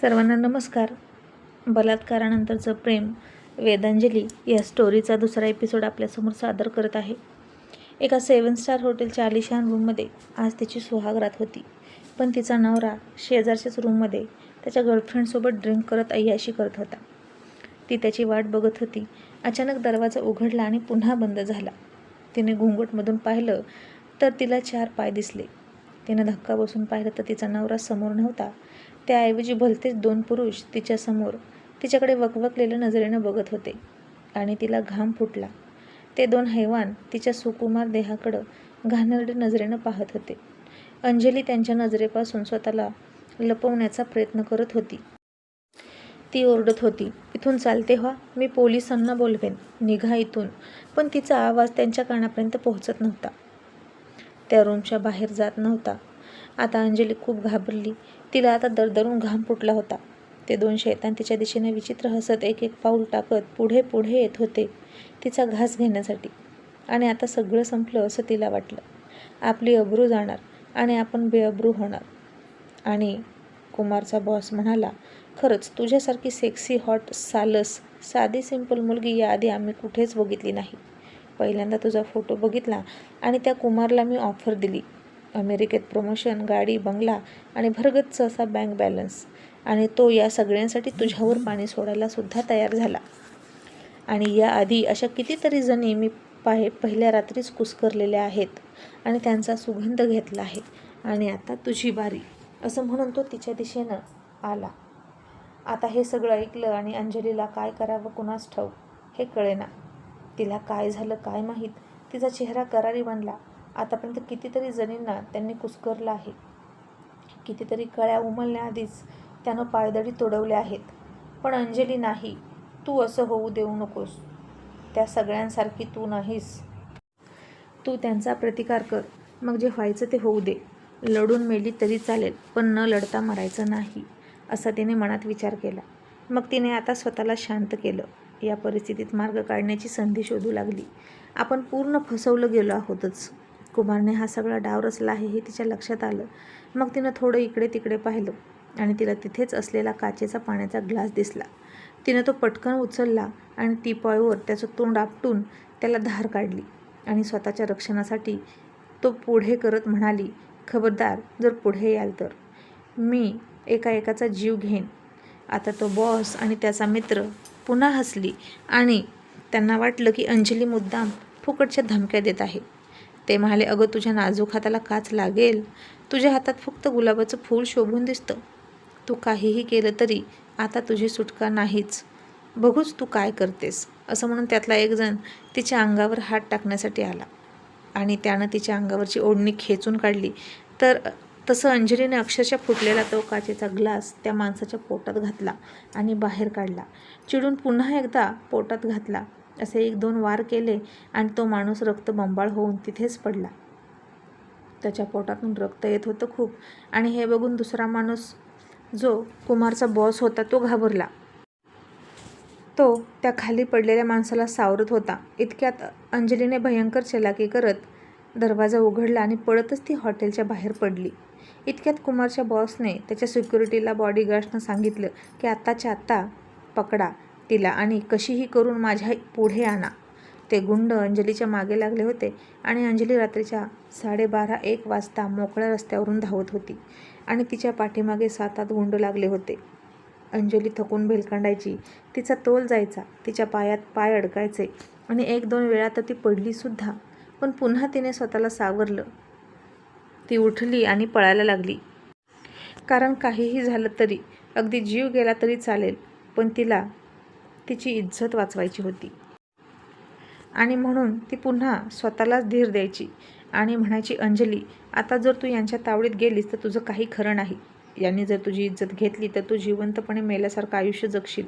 सर्वांना नमस्कार. बलात्कारानंतरचं प्रेम वेदांजली या स्टोरीचा दुसरा एपिसोड आपल्यासमोर सादर करत आहे. एका सेवन स्टार हॉटेलच्या आलिशान रूममध्ये आज तिची सुहागरात होती. पण तिचा नवरा शेजारच्याच रूममध्ये त्याच्या गर्लफ्रेंडसोबत ड्रिंक करत अय्याशी करत होता. ती त्याची वाट बघत होती. अचानक दरवाजा उघडला आणि पुन्हा बंद झाला. तिने घुंगटमधून पाहिलं तर तिला चार पाय दिसले. तिनं धक्का बसून पाहिलं तर तिचा नवरा समोर नव्हता. त्याऐवजी भलतेच दोन पुरुष तिच्यासमोर तिच्याकडे वकवकलेल्या नजरेनं बघत होते. आणि तिला घाम फुटला. ते दोन हैवान तिच्या सुकुमार देहाकडं घाणेरड्या नजरेनं पाहत होते. अंजली त्यांच्या नजरेपासून स्वतःला लपवण्याचा प्रयत्न करत होती. ती ओरडत होती इथून चालते व्हा मी पोलिसांना बोलवेन. निघा इथून. पण तिचा आवाज त्यांच्या कानापर्यंत पोहोचत नव्हता. त्या रूमच्या बाहेर जात नव्हता. आता अंजली खूप घाबरली. तिला आता दरदरून घाम फुटला होता. ते दोन शैतान तिच्या दिशेने विचित्र हसत एक एक पाऊल टाकत पुढे पुढे येत होते तिचा घास घेण्यासाठी. आणि आता सगळं संपलं असं तिला वाटलं. आपली अब्रू जाणार आणि आपण बेअब्रू होणार. आणि कुमारचा बॉस म्हणाला खरंच तुझ्यासारखी सेक्सी हॉट सालस साधी सिंपल मुलगी याआधी आम्ही कुठेच बघितली नाही. पहिल्यांदा तुझा फोटो बघितला आणि त्या कुमारला मी ऑफर दिली. अमेरिकेत प्रमोशन गाडी बंगला आणि भरगच्च असा बँक बॅलन्स आणि तो या सगळ्यांसाठी तुझ्यावर पाणी सोडायला सुद्धा तयार झाला. आणि याआधी अशा कितीतरी जणी मी पाहे पहिल्या रात्रीच कुस्करलेल्या आहेत आणि त्यांचा सुगंध घेतला आहे. आणि आता तुझी बारी असं म्हणून तो तिच्या दिशेनं आला. आता हे सगळं ऐकलं आणि अंजलीला काय करावं कुणास ठाऊक हे कळेना. तिला काय झालं काय माहीत? तिचा चेहरा करारी बनला. आतापर्यंत कितीतरी जणींना त्यांनी कुस्करलं आहे. कितीतरी कळ्या उमलण्याआधीच त्यानं पायदळी तोडवल्या आहेत. पण अंजली नाही. तू असं होऊ देऊ नकोस. त्या सगळ्यांसारखी तू नाहीस. तू त्यांचा प्रतिकार कर. मग जे व्हायचं ते होऊ दे. लढून मेली तरी चालेल पण न लढता मरायचं नाही असा तिने मनात विचार केला. मग तिने आता स्वतःला शांत केलं. या परिस्थितीत मार्ग काढण्याची संधी शोधू लागली. आपण पूर्ण फसवलं गेलो आहोतच. कुमारने हा सगळा डाव रचला आहे हे तिच्या लक्षात आलं. मग तिनं थोडं इकडे तिकडे पाहिलं आणि तिला तिथेच असलेला काचेचा पाण्याचा ग्लास दिसला. तिनं तो पटकन उचलला आणि टीपॉयवर त्याचं तोंड आपटून त्याला धार काढली आणि स्वतःच्या रक्षणासाठी तो पुढे करत म्हणाली खबरदार जर पुढे याल तर. मी एका एकाचा जीव घेईन. आता तो बॉस आणि त्याचा मित्र पुन्हा हसली आणि त्यांना वाटलं की अंजली मुद्दाम फुकटच्या धमक्या देत आहे. ते म्हणाले अगं तुझ्या नाजूक हाताला काच लागेल. तुझ्या हातात फक्त गुलाबाचं फूल शोभून दिसतं. तू काहीही केलं तरी आता तुझी सुटका नाहीच. बघूच तू काय करतेस. असं म्हणून त्यातला एकजण तिच्या अंगावर हात टाकण्यासाठी आला. आणि त्यानं तिच्या अंगावरची ओढणी खेचून काढली. तर तसं अंजलीने अक्षरशः फुटलेला तो काचेचा ग्लास त्या माणसाच्या पोटात घातला आणि बाहेर काढला. चिडून पुन्हा एकदा पोटात घातला. असे एक दोन वार केले आणि तो माणूस रक्तबंबाळ होऊन तिथेच पडला. त्याच्या पोटातून रक्त येत होतं खूप. आणि हे बघून दुसरा माणूस जो कुमारचा बॉस होता तो घाबरला. तो त्या खाली पडलेल्या माणसाला सावरत होता. इतक्यात अंजलीने भयंकर चलाकी करत दरवाजा उघडला आणि पळतच ती हॉटेलच्या बाहेर पडली. इतक्यात कुमारच्या बॉसने त्याच्या सिक्युरिटीला बॉडीगार्ड्सनं सांगितलं की आत्ताच्या आत्ता पकडा. तिला आणि कशीही करून माझ्या पुढे आणा. ते गुंड अंजलीच्या मागे लागले होते आणि अंजली रात्रीच्या साडेबारा एक वाजता मोकळ्या रस्त्यावरून धावत होती आणि तिच्या पाठीमागे सात आठ गुंड लागले होते. अंजली थकून भेलकांडायची. तिचा तोल जायचा. तिच्या पायात पाय अडकायचे आणि एक दोन वेळा तर ती पडलीसुद्धा पण पुन्हा तिने स्वतःला सावरलं. ती उठली आणि पळायला लागली. कारण काहीही झालं तरी अगदी जीव गेला तरी चालेल. पण तिला तिची इज्जत वाचवायची होती. आणि म्हणून ती पुन्हा स्वतःलाच धीर द्यायची आणि म्हणायची अंजली आता जर तू यांच्या तावडीत गेलीस तर तुझं काही खरं नाही. यांनी जर तुझी इज्जत घेतली तर तू जिवंतपणे मेल्यासारखं आयुष्य जगशील.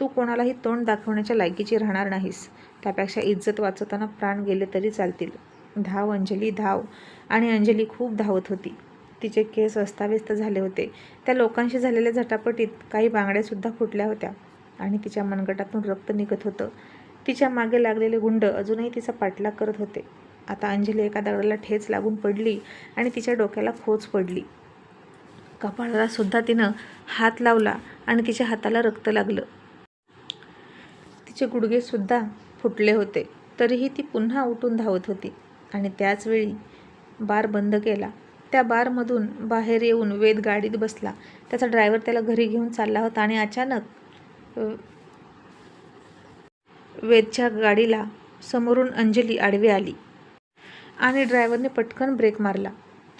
तू कोणालाही तोंड दाखवण्याच्या लायकीची राहणार नाहीस. त्यापेक्षा इज्जत वाचवताना प्राण गेले तरी चालतील. धाव अंजली धाव. आणि अंजली खूप धावत होती. तिचे केस अस्ताव्यस्त झाले होते. त्या लोकांशी झालेल्या झटापटीत काही बांगड्यासुद्धा फुटल्या होत्या. आणि तिच्या मनगटातून रक्त निघत होतं. तिच्यामागे लागलेले गुंड अजूनही तिचा पाठलाग करत होते. आता अंजली एका दगडाला ठेच लागून पडली आणि तिच्या डोक्याला खोच पडली. कपाळाला सुद्धा तिनं हात लावला आणि तिच्या हाताला रक्त लागलं. तिचे गुडघेसुद्धा फुटले होते. तरीही ती पुन्हा उठून धावत होती. आणि त्याचवेळी बार बंद केला. त्या बारमधून बाहेर येऊन वेद गाडीत बसला. त्याचा ड्रायव्हर त्याला घरी घेऊन चालला होता आणि अचानक वेदच्या गाडीला समोरून अंजली आडवी आली. आणि ड्रायव्हरने पटकन ब्रेक मारला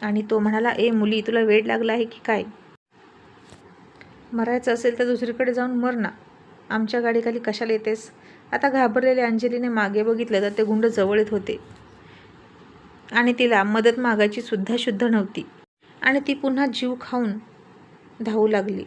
आणि तो म्हणाला ए मुली तुला वेड लागला आहे की काय? मरायचं असेल तर दुसरीकडे जाऊन मर ना. आमच्या गाडीखाली कशाला येतेस? आता घाबरलेल्या अंजलीने मागे बघितलं तर ते गुंड जवळ येत होते. आणि तिला मदत मागायची सुद्धा शुद्ध नव्हती. आणि ती पुन्हा जीव खाऊन धावू लागली.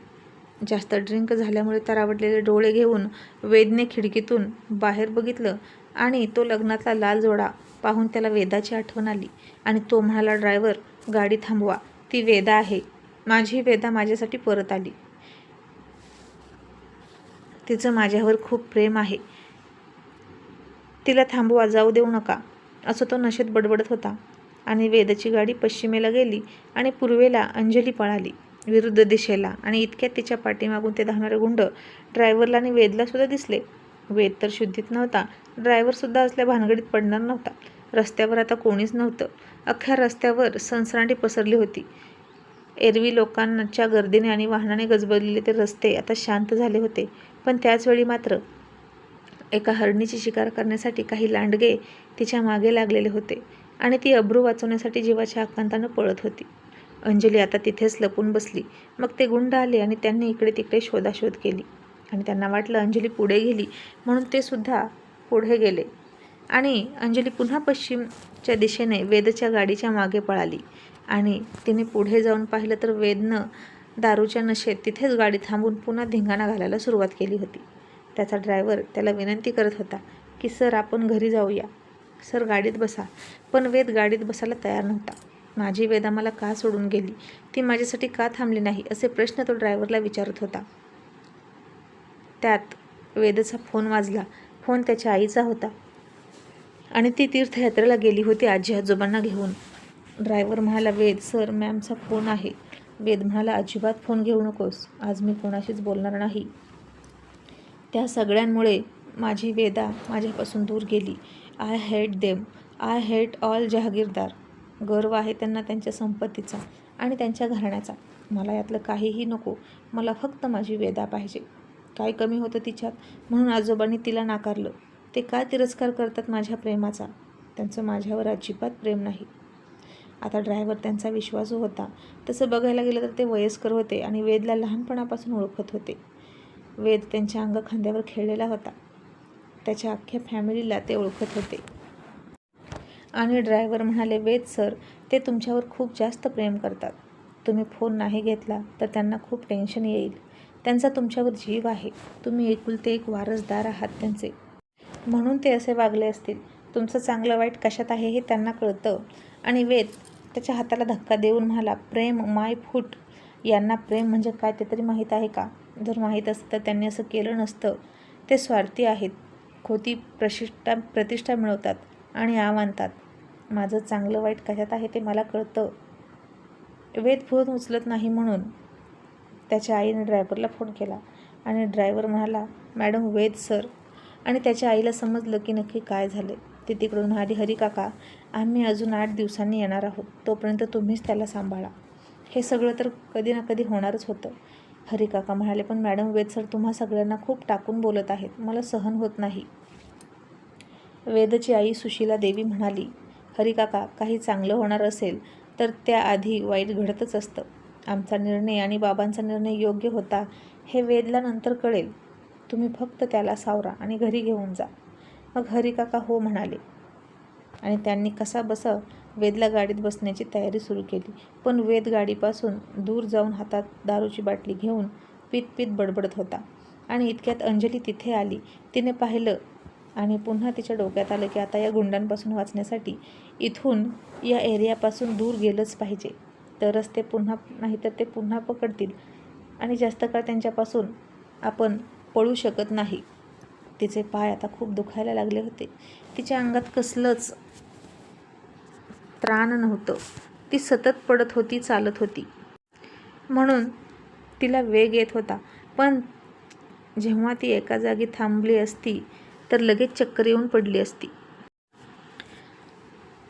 जास्त ड्रिंक झाल्यामुळे तरावटलेले डोळे घेऊन वेदने खिडकीतून बाहेर बघितलं आणि तो लग्नातला लाल जोडा पाहून त्याला वेदाची आठवण आली आणि तो म्हणाला ड्रायव्हर गाडी थांबवा ती वेदा आहे. माझी वेदा माझ्यासाठी परत आली. तिचं माझ्यावर खूप प्रेम आहे. तिला थांबवा जाऊ देऊ नका. असं तो नशेत बडबडत होता आणि वेदाची गाडी पश्चिमेला गेली आणि पूर्वेला अंजली पळाली. विरुद्ध दिशेला. आणि इतक्यात तिच्या पाठीमागून ते धावणारे गुंड ड्रायव्हरला आणि वेदला सुद्धा दिसले. वेद तर शुद्धीत नव्हता. ड्रायव्हरसुद्धा असल्या भानगडीत पडणार नव्हता. रस्त्यावर आता कोणीच नव्हतं. अख्ख्या रस्त्यावर सनसनाटी पसरली होती. एरवी लोकांच्या गर्दीने आणि वाहनाने गजबजलेले ते रस्ते आता शांत झाले होते. पण त्याचवेळी मात्र एका हरणीची शिकार करण्यासाठी काही लांडगे तिच्यामागे लागलेले होते. आणि ती अब्रू वाचवण्यासाठी जीवाच्या आकांतानं पळत होती. अंजली आता तिथेच लपून बसली. मग ते गुंड आले आणि त्यांनी इकडे तिकडे शोधाशोध केली. आणि त्यांना वाटलं अंजली पुढे गेली म्हणून ते सुद्धा पुढे गेले. आणि अंजली पुन्हा पश्चिमच्या दिशेने वेदच्या गाडीच्या मागे पळाली. आणि तिने पुढे जाऊन पाहिलं तर वेदनं दारूच्या नशेत तिथेच गाडी थांबून पुन्हा धिंगाणा घालायला सुरुवात केली होती. त्याचा ड्रायव्हर त्याला विनंती करत होता की सर आपण घरी जाऊया. सर गाडीत बसा. पण वेद गाडीत बसायला तयार नव्हता. माझी वेदा मला का सोडून गेली? ती माझ्यासाठी का थांबली नाही? असे प्रश्न तो ड्रायव्हरला विचारत होता. त्यात वेदचा फोन वाजला. फोन त्याच्या आईचा होता. आणि ती तीर्थयात्रेला गेली होती आजी आजोबांना घेऊन. ड्रायव्हर म्हणाला वेद सर मॅमचा फोन आहे. वेद म्हणाला अजिबात फोन घेऊ नकोस. आज मी कोणाशीच बोलणार नाही. त्या सगळ्यांमुळे माझी वेदा माझ्यापासून दूर गेली. I hate them. I hate all Jahagirdar. गर्व आहे त्यांना त्यांच्या संपत्तीचा आणि त्यांच्या घराण्याचा. मला यातलं काहीही नको. मला फक्त माझी वेदा पाहिजे. काय कमी होतं तिच्यात? म्हणून आजोबांनी तिला नाकारलं. ते का तिरस्कार करतात माझ्या प्रेमाचा? त्यांचं माझ्यावर अजिबात प्रेम नाही. आता ड्रायव्हर त्यांचा विश्वासू होता. तसं बघायला गेलं तर ते वयस्कर होते आणि वेदला लहानपणापासून ओळखत होते. वेद त्यांच्या अंग खांद्यावर खेळलेला होता. त्याच्या अख्ख्या फॅमिलीला ते ओळखत होते. आणि ड्रायव्हर म्हणाले वेद सर ते तुमच्यावर खूप जास्त प्रेम करतात. तुम्ही फोन नाही घेतला तर त्यांना खूप टेन्शन येईल. त्यांचा तुमच्यावर जीव आहे. तुम्ही एकुलते एक वारसदार आहात त्यांचे. म्हणून ते असे वागले असतील. तुमचं चांगलं वाईट कशात आहे हे त्यांना कळतं. आणि वेद त्याच्या हाताला धक्का देऊन म्हणाला प्रेम माय फूट. यांना प्रेम म्हणजे काय ते तरी माहीत आहे का? जर माहीत असतं तर त्यांनी असं केलं नसतं. ते स्वार्थी आहेत. खोती प्रतिष्ठा प्रतिष्ठा मिळवतात आणि आव आणतात माझं चांगलं वाईट कशात आहे ते मला कळतं. वेद फोन उचलत नाही म्हणून त्याच्या आईने ड्रायव्हरला फोन केला आणि ड्रायव्हर म्हणाला मॅडम वेद सर. आणि त्याच्या आईला समजलं की नक्की काय झालं ते तिकडून म्हणाली हरी काका आम्ही अजून आठ दिवसांनी येणार आहोत. तोपर्यंत तुम्हीच त्याला सांभाळा. हे सगळं तर कधी ना कधी होणारच होतं. हरी काका म्हणाले पण मॅडम वेद सर तुम्हा सगळ्यांना खूप टाकून बोलत आहेत. मला सहन होत नाही. वेदची आई सुशीला देवी म्हणाली हरी काका काही चांगलं होणार असेल तर त्याआधी वाईट घडतच असतं. आमचा निर्णय आणि बाबांचा निर्णय योग्य होता हे वेदला नंतर कळेल. तुम्ही फक्त त्याला सावरा आणि घरी घेऊन जा. मग हरिकाका हो म्हणाले. आणि त्यांनी कसा बसा वेदला गाडीत बसण्याची तयारी सुरू केली. पण वेद गाडीपासून दूर जाऊन हातात दारूची बाटली घेऊन पीत पीत बडबडत होता. आणि इतक्यात अंजली तिथे आली. तिने पाहिलं आणि पुन्हा तिच्या डोक्यात आलं की आता या गुंडांपासून वाचण्यासाठी इथून या एरियापासून दूर गेलंच पाहिजे. तरच ते पुन्हा नाही तर ते पुन्हा पकडतील. आणि जास्त काळ त्यांच्यापासून आपण पळू शकत नाही. तिचे पाय आता खूप दुखायला लागले होते. तिच्या अंगात कसलंच त्राण नव्हतं. ती सतत पडत होती चालत होती. म्हणून तिला वेग येत होता. पण जेव्हा ती एका जागी थांबली असती तर लगेच चक्कर येऊन पडली असती.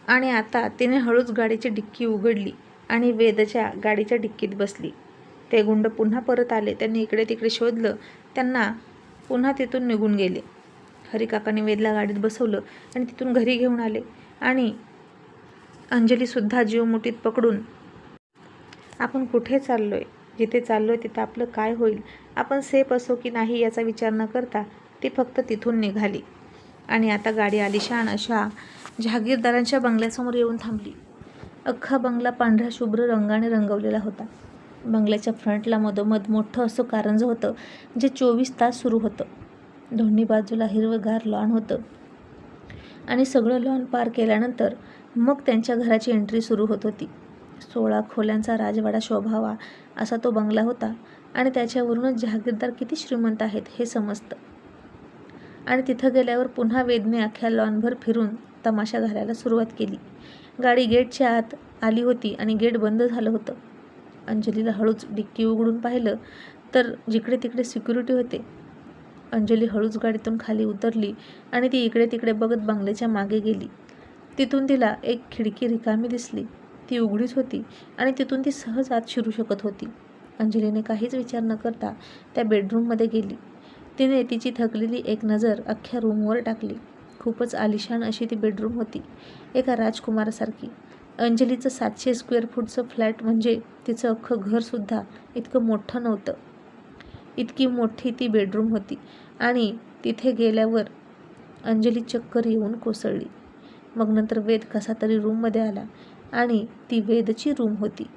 आणि आता तिने हळूच गाडीची डिक्की उघडली आणि वेदच्या गाडीच्या डिक्कीत बसली. ते गुंड पुन्हा परत आले त्यांनी इकडे तिकडे शोधलं त्यांना पुन्हा तिथून निघून गेले. हरिकाकाने वेदला गाडीत बसवलं आणि तिथून घरी घेऊन आले आणि अंजलीसुद्धा जीव मुठीत पकडून आपण कुठे चाललोय? जिथे चाललो आहे तिथं आपलं काय होईल? आपण सेफ असो की नाही याचा विचार न करता ती फक्त तिथून निघाली. आणि आता गाडी आलिशान अशा जहागीरदारांच्या बंगल्यासमोर येऊन थांबली. अख्खा बंगला पांढऱ्या शुभ्र रंगाने रंगवलेला होता. बंगल्याच्या फ्रंटला मधोमध मोठं असं कारंजं होतं जे चोवीस तास सुरू होतं. दोन्ही बाजूला हिरवंगार लॉन होतं. आणि सगळं लॉन पार केल्यानंतर मग त्यांच्या घराची एंट्री सुरू होत होती. सोळा खोल्यांचा राजवाडा शोभावा असा तो बंगला होता आणि त्याच्यावरूनच जहागीरदार किती श्रीमंत आहेत हे समजतं. आणि तिथं गेल्यावर पुन्हा वेदने अख्ख्या लॉनभर फिरून तमाशा घालायला सुरुवात केली. गाडी गेटच्या आत आली होती आणि गेट बंद झालं होतं. अंजलीला हळूच डिक्की उघडून पाहिलं तर जिकडे तिकडे सिक्युरिटी होते. अंजली हळूच गाडीतून खाली उतरली आणि ती इकडे तिकडे बघत बंगल्याच्या मागे गेली. तिथून तिला एक खिडकी रिकामी दिसली. ती उघडीच होती आणि तिथून ती सहज आत शिरू शकत होती. अंजलीने काहीच विचार न करता त्या बेडरूममध्ये गेली. तिने तिची थकलेली एक नजर अख्ख्या रूमवर टाकली. खूपच आलिशान अशी ती बेडरूम होती एका राजकुमारासारखी. अंजलीचं सातशे स्क्वेअर फूटचं फ्लॅट म्हणजे तिचं अख्खं घरसुद्धा इतकं मोठं नव्हतं. इतकी मोठी ती बेडरूम होती आणि तिथे गेल्यावर अंजली चक्कर येऊन कोसळली. मग नंतर वेद कसा तरी रूममध्ये आला आणि ती वेदची रूम होती.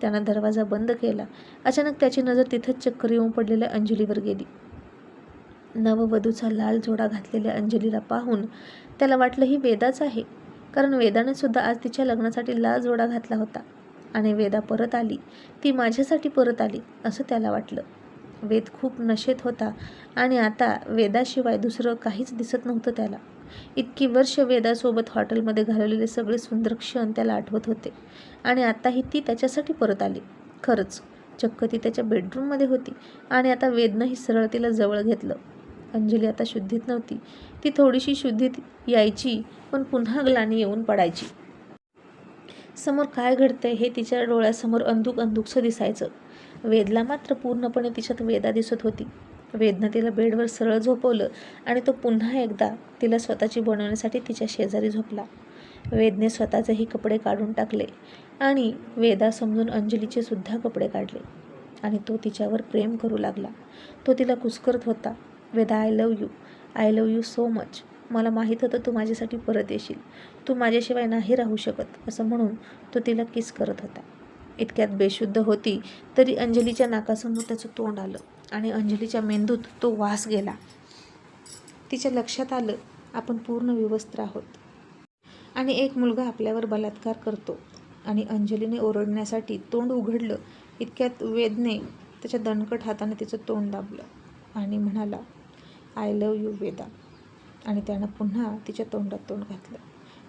त्यानं दरवाजा बंद केला. अचानक त्याची नजर तिथंच चक्कर येऊन पडलेल्या अंजलीवर गेली. नववधूचा लाल जोडा घातलेल्या अंजलीला पाहून त्याला वाटलं ही वेदाच आहे. कारण वेदाने सुद्धा आज तिच्या लग्नासाठी लाल जोडा घातला होता. आणि वेदा परत आली. ती माझ्यासाठी परत आली असं त्याला वाटलं. वेद खूप नशेत होता आणि आता वेदाशिवाय दुसरं काहीच दिसत नव्हतं त्याला. इतकी वर्ष वेदासोबत हॉटेलमध्ये घालवलेले सगळे सुंदर क्षण त्याला आठवत होते. आणि आताही ती त्याच्यासाठी परत आली. खरंच चक्क ती त्याच्या बेडरूममध्ये होती आणि आता वेदनंही सरळ तिला जवळ घेतलं. अंजली आता शुद्धीत नव्हती. ती थोडीशी शुद्धीत यायची पण पुन्हा ग्लानी येऊन पडायची. समोर काय घडतंय हे तिच्या डोळ्यासमोर अंधुक अंधुकसं दिसायचं. वेदला मात्र पूर्णपणे तिच्यात वेदा दिसत होती. वेदनं तिला बेडवर सरळ झोपवलं आणि तो पुन्हा एकदा तिला स्वतःची बनवण्यासाठी तिच्या शेजारी झोपला. वेदने स्वतःचेही कपडे काढून टाकले आणि वेदा समजून अंजलीचे सुद्धा कपडे काढले. आणि तो तिच्यावर प्रेम करू लागला. तो तिला कुस्करत होता. Veda I love you I love you so much मला माहीत होतं तू माझ्यासाठी परत येशील. तू माझ्याशिवाय नाही राहू शकत असं म्हणून तो तिला किस करत होता. इतक्यात बेशुद्ध होती तरी अंजलीच्या नाकासमोर त्याचं तोंड आलं आणि अंजलीच्या मेंदूत तो वास गेला. तिच्या लक्षात आलं आपण पूर्ण विवस्त्र आहोत. आणि एक मुलगा आपल्यावर बलात्कार करतो आणि अंजलीने ओरडण्यासाठी तोंड उघडलं. इतक्यात वेदने त्याच्या दणकट हाताने तिचं तोंड दाबलं आणि म्हणाला आय लव यू वेदा. आणि त्यानं पुन्हा तिच्या तोंडात तोंड घातलं.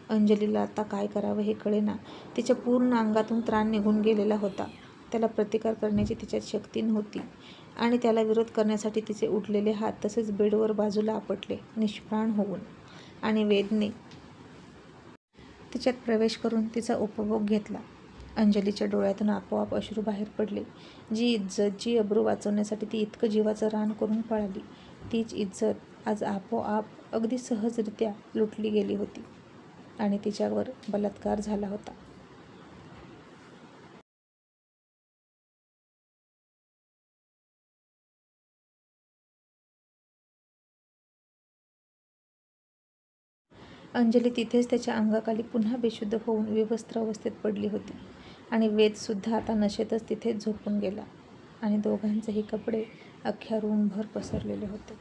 अंजलीला आता काय करावं हे कळेना तिच्या पूर्ण अंगातून त्राण निघून गेलेला होता. त्याला प्रतिकार करण्याची तिच्यात शक्ती नव्हती. आणि त्याला विरोध करण्यासाठी तिचे उठलेले हात तसेच बेडवर बाजूला आपटले निष्प्राण होऊन. आणि वेदने तिच्यात प्रवेश करून तिचा उपभोग घेतला. अंजलीच्या डोळ्यातून आपोआप अश्रू बाहेर पडले. जी इज्जत जी अब्रू वाचवण्यासाठी ती इतकं जीवाचं रान करून पळाली. तीच इज्जत आज आपोआप अगदी सहजरित्या लुटली गेली होती आणि तिच्यावर बलात्कार झाला होता. अंजली तिथेच त्याच्या अंगाखाली पुन्हा बेशुद्ध होऊन विवस्त्र अवस्थेत पडली होती आणि वेदसुद्धा आता नशेतच तिथेच झोपून गेला आणि दोघांचेही कपडे अख्ख्या रूमभर पसरलेले होते.